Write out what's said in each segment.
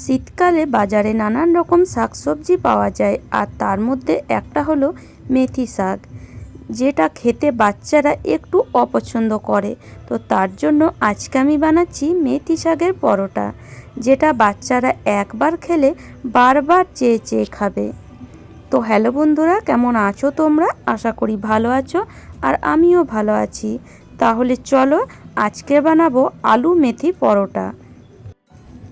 শীতকালে বাজারে নানান রকম শাকসবজি পাওয়া যায় আর তার মধ্যে একটা হলো মেথি শাক, যেটা খেতে বাচ্চারা একটু অপছন্দ করে। তো তার জন্য আজকে আমি বানাচ্ছি মেথি শাকের পরোটা, যেটা বাচ্চারা একবার খেলে বারবার চেয়ে চেয়ে খাবে। তো হ্যালো বন্ধুরা, কেমন আছো তোমরা? আশা করি ভালো আছো আর আমিও ভালো আছি। তাহলে চলো আজকে বানাবো আলু মেথি পরোটা।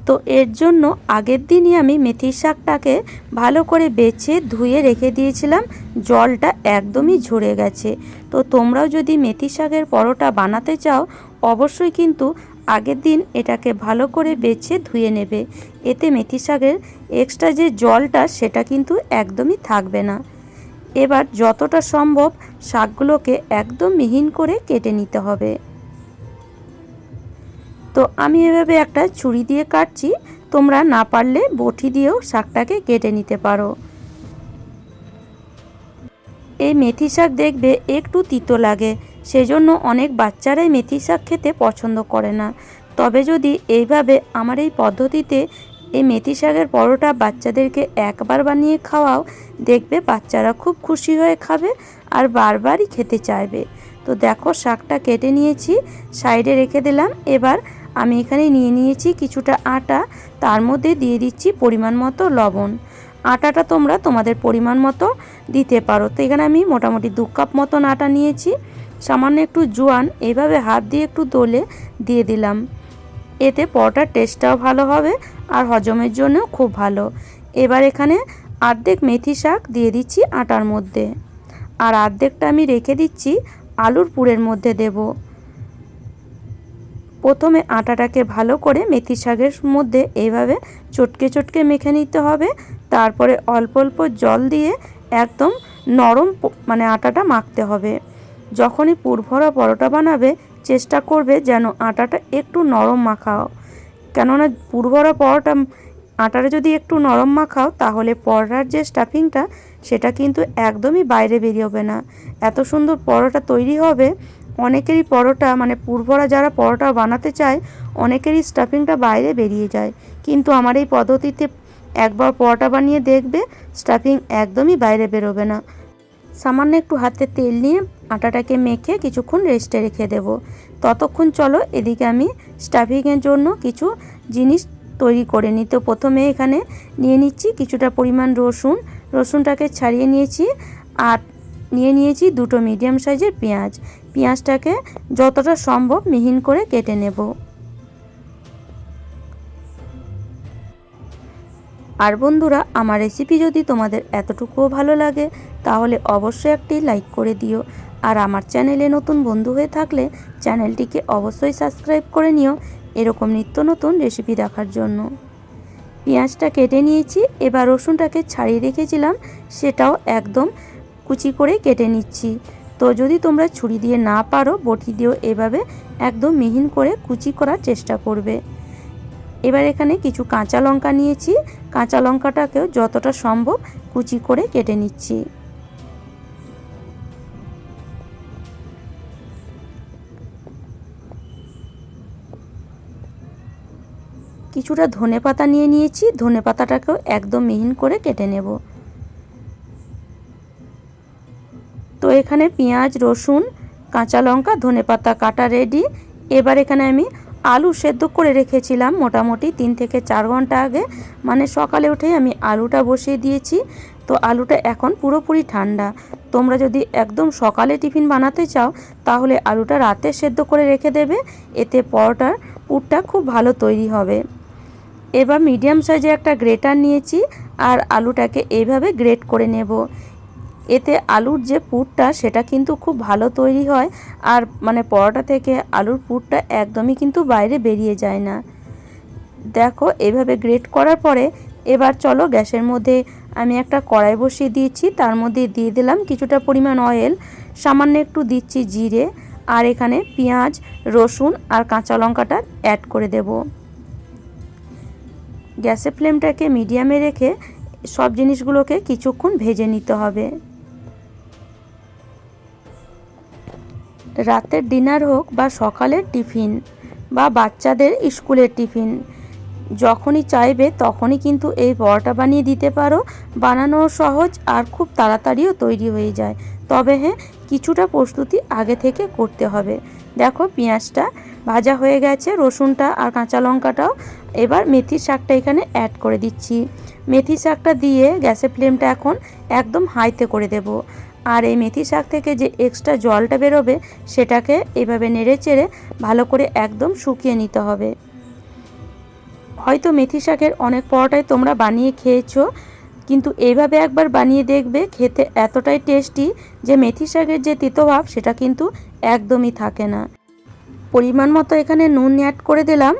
তো এর জন্য আগের দিনই আমি মেথির শাকটাকে ভালো করে বেছে ধুয়ে রেখে দিয়েছিলাম। জলটা একদমই ঝরে গেছে। তো তোমরাও যদি মেথি শাকের পরোটা বানাতে চাও, অবশ্যই কিন্তু আগের দিন এটাকে ভালো করে বেছে ধুয়ে নেবে। এতে মেথি শাকের এক্সট্রা যে জলটা, সেটা কিন্তু একদমই থাকবে না। এবার যতটা সম্ভব শাকগুলোকে একদম মিহিন করে কেটে নিতে হবে। তো আমি এভাবে একটা ছুরি দিয়ে কাটছি। তোমরা না পারলে বটি দিয়েও শাকটাকে কেটে নিতে পারো। এই মেথি শাক দেখবে একটু তিতো লাগে, সেজন্য অনেক বাচ্চারাই মেথি শাক খেতে পছন্দ করে না। তবে যদি এইভাবে আমার এই পদ্ধতিতে এই মেথি শাকের পরোটা বাচ্চাদেরকে একবার বানিয়ে খাওয়াও, দেখবে বাচ্চারা খুব খুশি হয়ে খাবে আর বারবারই খেতে চাইবে। তো দেখো, শাকটা কেটে নিয়েছি, সাইডে রেখে দিলাম। এবার আমি এখানে নিয়ে নিয়েছি কিছুটা আটা, তার মধ্যে দিয়ে দিচ্ছি পরিমাণ মতো লবণ। আটাটা তোমরা তোমাদের পরিমাণ মতো দিতে পারো। তো এখানে আমি মোটামুটি দু কাপ মতন আটা নিয়েছি। সামান্য একটু জোয়ান এইভাবে হাত দিয়ে একটু দোলে দিয়ে দিলাম। এতে পরোটার টেস্টটাও ভালো হবে আর হজমের জন্যও খুব ভালো। এবার এখানে আর্ধেক মেথি শাক দিয়ে দিচ্ছি আটার মধ্যে। আর আর্ধেকটা আমি রেখে দিচ্ছি আলুর পুরের মধ্যে দেবো। প্রথমে আটাটাকে ভালো করে মেথি শাকের মধ্যে এইভাবে চটকে চটকে মেখে নিতে হবে। তারপরে অল্প অল্প জল দিয়ে একদম নরম মানে আটাটা মাখতে হবে। যখনই পুরভরা পরোটা বানাবে, চেষ্টা করবে যেন আটাটা একটু নরম মাখাও। কেননা পুরভরা পরোটা আটাটা যদি একটু নরম মাখাও, তাহলে পরোটার যে স্টাফিংটা সেটা কিন্তু একদমই বাইরে বেরিয়ে হবে না। এত সুন্দর পরোটা তৈরি হবে অনেকেরই পরোটা মানে পূর্বরা যারা পরোটা বানাতে চায়, অনেকেরই স্টাফিংটা বাইরে বেরিয়ে যায়। কিন্তু আমার এই পদ্ধতিতে একবার পরোটা বানিয়ে দেখবে, স্টাফিং একদমই বাইরে বেরোবে না। সামান্য একটু হাতে তেল নিয়ে আটাটাকে মেখে কিছুক্ষণ রেস্টে রেখে দেব। ততক্ষণ চলো, এদিকে আমি স্টাফিংয়ের জন্য কিছু জিনিস তৈরি করে নিই। তো প্রথমে এখানে নিয়ে নিচ্ছি কিছুটা পরিমাণ রসুন। রসুনটাকে ছাড়িয়ে নিয়েছি আর নিয়ে নিয়েছি দুটো মিডিয়াম সাইজের পেঁয়াজ। পেঁয়াজটাকে যতটা সম্ভব মিহিন করে কেটে নেব। আর বন্ধুরা, আমার রেসিপি যদি তোমাদের এতটুকুও ভালো লাগে, তাহলে অবশ্যই একটি লাইক করে দিও। আর আমার চ্যানেলে নতুন বন্ধু হয়ে থাকলে চ্যানেলটিকে অবশ্যই সাবস্ক্রাইব করে নিও এরকম নিত্য নতুন রেসিপি দেখার জন্য। পেঁয়াজটা কেটে নিয়েছি, এবার রসুনটাকে ছাড়িয়ে রেখেছিলাম, সেটাও একদম কুচি করে কেটে নিচ্ছি। তো যদি তোমরা ছুরি দিয়ে না পারো, বটি দিয়েও এভাবে একদম মিহিন করে কুচি করার চেষ্টা করবে। এবার এখানে কিছু কাঁচা লঙ্কা নিয়েছি। কাঁচা লঙ্কাটাকেও যতটা সম্ভব কুচি করে কেটে নিচ্ছি। কিছুটা ধনে পাতা নিয়ে নিয়েছি। ধনে পাতাটাকেও একদম মিহিন করে কেটে নেব। এখানে পেঁয়াজ, রসুন, কাঁচা লঙ্কা, ধনে পাতা কাটা রেডি এবার এখানে আমি আলু সেদ্ধ করে রেখেছিলাম মোটামুটি তিন থেকে চার ঘণ্টা আগে। মানে সকালে উঠেই আমি আলুটা বসিয়ে দিয়েছি। তো আলুটা এখন পুরোপুরি ঠান্ডা। তোমরা যদি একদম সকালে টিফিন বানাতে চাও, তাহলে আলুটা রাতে সেদ্ধ করে রেখে দেবে। এতে পরোটার পুরটা খুব ভালো তৈরি হবে। এবার মিডিয়াম সাইজে একটা গ্রেটার নিয়েছি, আর আলুটাকে এইভাবে গ্রেট করে নেব। এতে আলুর যে পুরটা, সেটা কিন্তু খুব ভালো তৈরি হয়। আর মানে পরোটা থেকে আলুর পুরটা একদমই কিন্তু বাইরে বেরিয়ে যায় না। দেখো, এভাবে গ্রেট করার পরে এবার চলো গ্যাসের মধ্যে আমি একটা কড়াই বসিয়ে দিয়েছি। তার মধ্যে দিয়ে দিলাম কিছুটা পরিমাণ অয়েল সামান্য একটু দিচ্ছি জিরে, আর এখানে পেঁয়াজ, রসুন আর কাঁচা লঙ্কাটা অ্যাড করে দেব। গ্যাসের ফ্লেমটাকে মিডিয়ামে রেখে সব জিনিসগুলোকে কিছুক্ষণ ভেজে নিতে হবে। রাতের ডিনার হোক বা সকালের টিফিন বা বাচ্চাদের স্কুলের টিফিন, যখনই চাইবে তখনই কিন্তু এই পরোটা বানিয়ে দিতে পারো। বানানো সহজ আর খুব তাড়াতাড়িও তৈরি হয়ে যায়। তবে হ্যাঁ কিছুটা প্রস্তুতি আগে থেকে করতে হবে। দেখো পেঁয়াজটা ভাজা হয়ে গেছে, রসুনটা আর কাঁচা লঙ্কাটাও। এবার মেথির শাকটা এখানে অ্যাড করে দিচ্ছি। মেথি শাকটা দিয়ে গ্যাসের ফ্লেমটা এখন একদম হাইতে করে দেব। আর এই মেথি শাক থেকে যে এক্সট্রা জলটা বেরোবে, সেটাকে এভাবে নেড়ে চেড়ে ভালো করে একদম শুকিয়ে নিতে হবে। হয়তো মেথি শাকের অনেক পরোটাই তোমরা বানিয়ে খেয়েছো, কিন্তু এইভাবে একবার বানিয়ে দেখবে, খেতে এতটাই টেস্টি যে মেথি শাকের যে তিতভাব সেটা কিন্তু একদমই থাকে না। পরিমাণ মতো এখানে নুন অ্যাড করে দিলাম।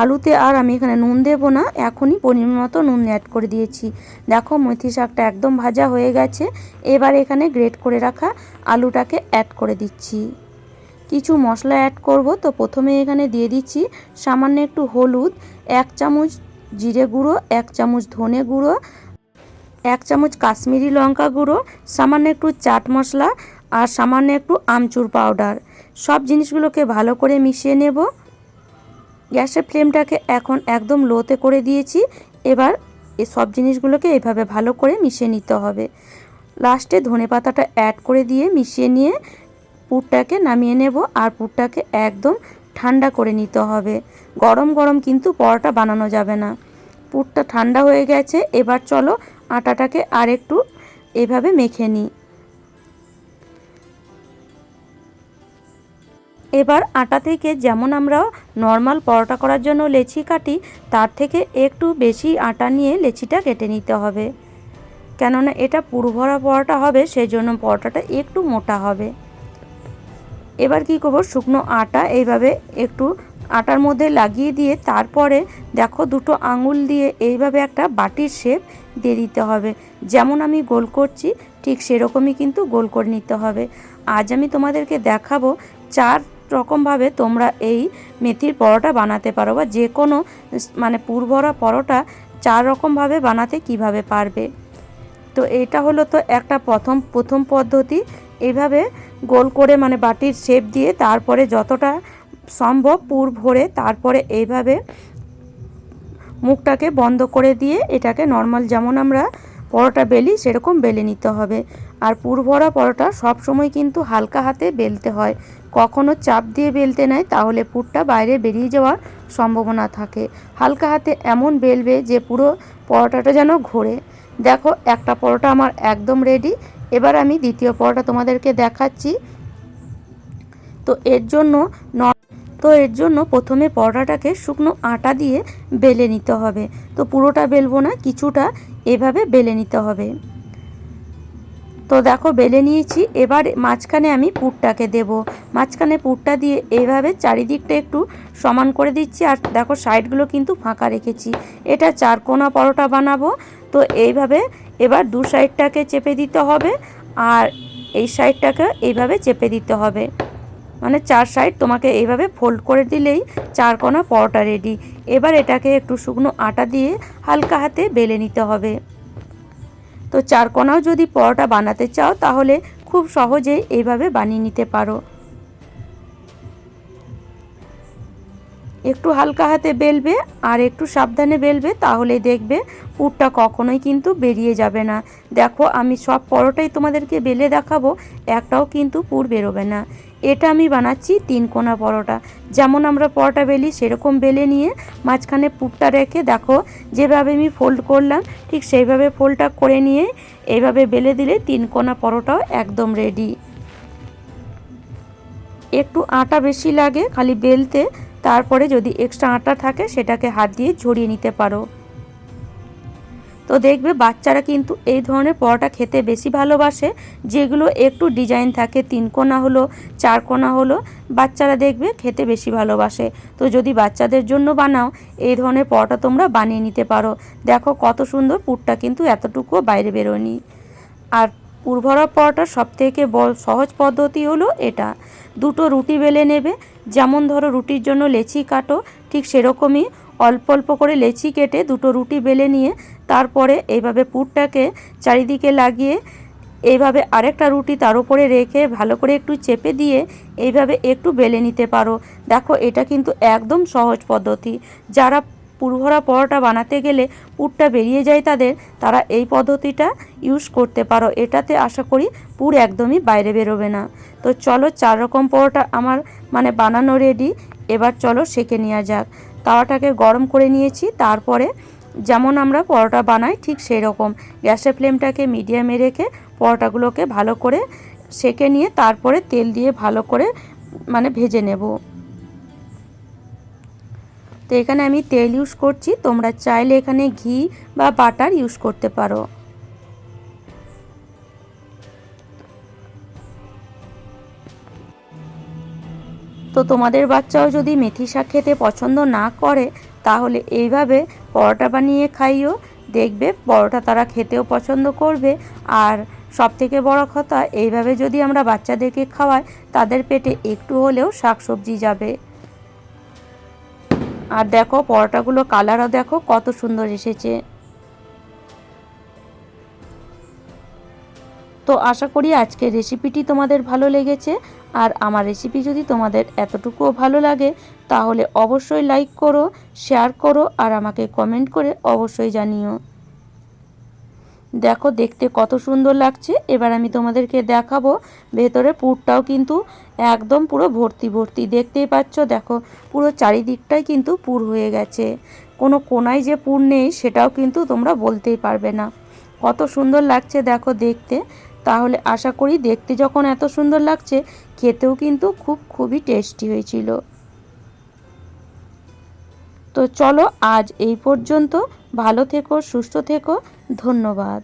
আলুতে আর আমি এখানে নুন দেবো না, এখনই পরিমাণ মতো নুন অ্যাড করে দিয়েছি। দেখো মেথি শাকটা একদম ভাজা হয়ে গেছে, এবার এখানে গ্রেট করে রাখা আলুটাকে অ্যাড করে দিচ্ছি। কিছু মশলা অ্যাড করব, তো প্রথমে এখানে দিয়ে দিচ্ছি সামান্য একটু হলুদ, এক চামচ জিরে গুঁড়ো, এক চামচ ধনে গুঁড়ো, এক চামচ কাশ্মীরি লঙ্কা গুঁড়ো, সামান্য একটু চাট মশলা আর সামান্য একটু আমচুর পাউডার সব জিনিসগুলোকে ভালো করে মিশিয়ে নেব। গ্যাসের ফ্লেমটাকে এখন একদম লোতে করে দিয়েছি। এবার এই সব জিনিসগুলোকে এভাবে ভালো করে মিশিয়ে নিতে হবে। লাস্টে ধনে পাতাটা অ্যাড করে দিয়ে মিশিয়ে নিয়ে পুরটাকে নামিয়ে নেব আর পুরটাকে একদম ঠান্ডা করে নিতে হবে। গরম গরম কিন্তু পরোটা বানানো যাবে না। পুরটা ঠান্ডা হয়ে গেছে, এবার চলো আটাটাকে আর একটু এভাবে মেখে নিই। এবার আটা থেকে যেমন আমরা নর্মাল পরোটা করার জন্য লেচি কাটি, তার থেকে একটু বেশি আটা নিয়ে লেচিটা কেটে নিতে হবে। কেননা এটা পুরভরা পরোটা হবে সেই জন্য পরোটাটা একটু মোটা হবে। এবার কি করব? শুকনো আটা এইভাবে একটু আটার মধ্যে লাগিয়ে দিয়ে তারপরে দেখো দুটো আঙুল দিয়ে এইভাবে একটা বাটির শেপ দিয়ে দিতে হবে। যেমন আমি গোল করছি, ঠিক সেরকমই কিন্তু গোল করে নিতে হবে। আজ আমি তোমাদেরকে দেখাবো চার রকমভাবে তোমরা এই মেথির পরোটা বানাতে পারো বা যে কোনো মানে পুরভরা পরোটা চার রকমভাবে বানাতে কীভাবে পারবে। তো এটা হলো তো একটা প্রথম প্রথম পদ্ধতি। এইভাবে গোল করে মানে বাটির শেপ দিয়ে তারপরে যতটা সম্ভব পুর ভরে তারপরে এইভাবে মুখটাকে বন্ধ করে দিয়ে এটাকে নর্মাল যেমন আমরা পরোটা বেলি সেরকম বেলে নিতে হবে। আর পুর ভরা পরোটা সবসময় কিন্তু হালকা হাতে বেলতে হয়। কখনো চাপ দিয়ে বেলতে নেয়, তাহলে পুরটা বাইরে বেরিয়ে যাওয়ার সম্ভাবনা থাকে। হালকা হাতে এমন বেলবে যে পুরো পরোটাটা যেন ঘোরে। দেখো, একটা পরোটা আমার একদম রেডি এবার আমি দ্বিতীয় পরোটা তোমাদেরকে দেখাচ্ছি। তো এর জন্য তো এর জন্য প্রথমে পরোটাটাকে শুকনো আটা দিয়ে বেলে নিতে হবে। তো পুরোটা বেলবো না, কিছুটা এভাবে বেলে নিতে হবে। তো দেখো বেলে নিয়েছি, এবার মাঝখানে আমি পুরটাকে দেব। মাঝখানে পুরটা দিয়ে এইভাবে চারিদিকটা একটু সমান করে দিচ্ছি আর দেখো সাইডগুলো কিন্তু ফাঁকা রেখেছি। এটা চারকোনা পরোটা বানাবো, তো এইভাবে এবার দু সাইডটাকে চেপে দিতে হবে আর এই সাইডটাকে এইভাবে চেপে দিতে হবে। মানে চার সাইড তোমাকে এইভাবে ফোল্ড করে দিলেই চারকোনা পরোটা রেডি এবার এটাকে একটু শুকনো আটা দিয়ে হালকা হাতে বেলে নিতে হবে। তো চারকোনাও যদি পরোটা বানাতে চাও তাহলে খুব সহজে এইভাবে বানিয়ে নিতে পারো। একটু হালকা হাতে বেলবে আর একটু সাবধানে বেলবে তাহলে দেখবে পুরটা কখনোই কিন্তু বেরিয়ে যাবে না। দেখো, আমি সব পরোটাই তোমাদেরকে বেলে দেখাবো, একটাও কিন্তু পুর বেরোবে না। এটা আমি বানাচ্ছি তিন কোনা পরোটা। যেমন আমরা পরোটা বেলি, সেরকম বেলে নিয়ে মাঝখানে পুরটা রেখে দেখো, যেভাবে আমি ফোল্ড করলাম, ঠিক সেইভাবে ফোল্ডটা করে নিয়ে এইভাবে বেলে দিলে তিন কোনা পরোটাও একদম রেডি একটু আটা বেশি লাগে খালি বেলতে তারপরে যদি এক্সট্রা আটা থাকে, সেটাকে হাত দিয়ে ঝরিয়ে নিতে পারো। তো দেখবে বাচ্চারা কিন্তু এই ধরনের পরোটা খেতে বেশি ভালোবাসে, যেগুলো একটু ডিজাইন থাকে, তিন কোনা হলো, চার কোনা হলো, বাচ্চারা দেখবে খেতে বেশি ভালোবাসে। তো যদি বাচ্চাদের জন্য বানাও, এই ধরনের পরোটা তোমরা বানিয়ে নিতে পারো। দেখো কত সুন্দর পুরটা কিন্তু এতটুকুও বাইরে বেরোয়নি। আর পুরভরা পরোটার সবথেকে সহজ পদ্ধতি হলো এটা। দুটো রুটি বেলে নেবে যেমন ধরো রুটির জন্য লেচি কাটো, ঠিক সেরকমই অল্প অল্প করে লেচি কেটে দুটো রুটি বেলে নিয়ে তারপরে এইভাবে পুরটাকে চারিদিকে লাগিয়ে এইভাবে আরেকটা রুটি তার উপরে রেখে ভালো করে একটু চেপে দিয়ে এইভাবে একটু বেলে নিতে পারো। দেখো এটা কিন্তু একদম সহজ পদ্ধতি। যারা পুরভরা পরোটা বানাতে গেলে পুরটা বেরিয়ে যায় তাদের, তারা এই পদ্ধতিটা ইউজ করতে পারো। এটাতে আশা করি পুর একদমই বাইরে বেরোবে না। তো চলো চার রকম পরোটা আমার মানে বানানো রেডি এবার চলো সেকে নেওয়া যাক। তাওয়াটাকে গরম করে নিয়েছি, তারপরে যেমন আমরা পরোটা বানাই ঠিক সেই রকম গ্যাসের ফ্লেমটাকে মিডিয়ামে রেখে পরোটাগুলোকে ভালো করে সেকে নিয়ে তারপরে তেল দিয়ে ভালো করে মানে ভেজে নেব। তো এখানে আমি তেল ইউজ করছি। তোমরা চাইলে এখানে ঘি বা বাটার ইউজ করতে পারো। তো তোমাদের বাচ্চাও যদি মেথি শাক খেতে পছন্দ না করে, তাহলে এইভাবে পরোটা বানিয়ে খাইও। দেখবে পরোটা তারা খেতেও পছন্দ করবে। আর সব থেকে বড় কথা, এইভাবে যদি আমরা বাচ্চাদেরকে খাওয়াই, তাদের পেটে একটু হলেও শাকসবজি যাবে। আর দেখো পরোটাগুলো কালারও দেখো, কত সুন্দর এসেছে। তো আশা করি আজকের রেসিপিটি তোমাদের ভালো লেগেছে। আর আমার রেসিপি যদি তোমাদের এতটুকুও ভালো লাগে, তাহলে অবশ্যই লাইক করো শেয়ার করো, আর আমাকে কমেন্ট করে অবশ্যই জানিও। দেখো, দেখতে কত সুন্দর লাগছে। এবার আমি তোমাদেরকে দেখাবো, ভেতরে পুরটাও কিন্তু একদম পুরো ভর্তি ভর্তি। দেখতেই পাচ্ছ, দেখো, পুরো চারিদিকটাই কিন্তু পুর হয়ে গেছে। কোনো কোনায় যে পুর নেই, সেটাও কিন্তু তোমরা বলতেই পারবে না। কত সুন্দর লাগছে, দেখো, দেখতে। তাহলে আশা করি দেখতে যখন এত সুন্দর লাগছে, খেতেও কিন্তু খুব, খুবই টেস্টি হয়েছিল। তো চলো আজ এই পর্যন্ত ভালো থেকো সুস্থ থেকো ধন্যবাদ।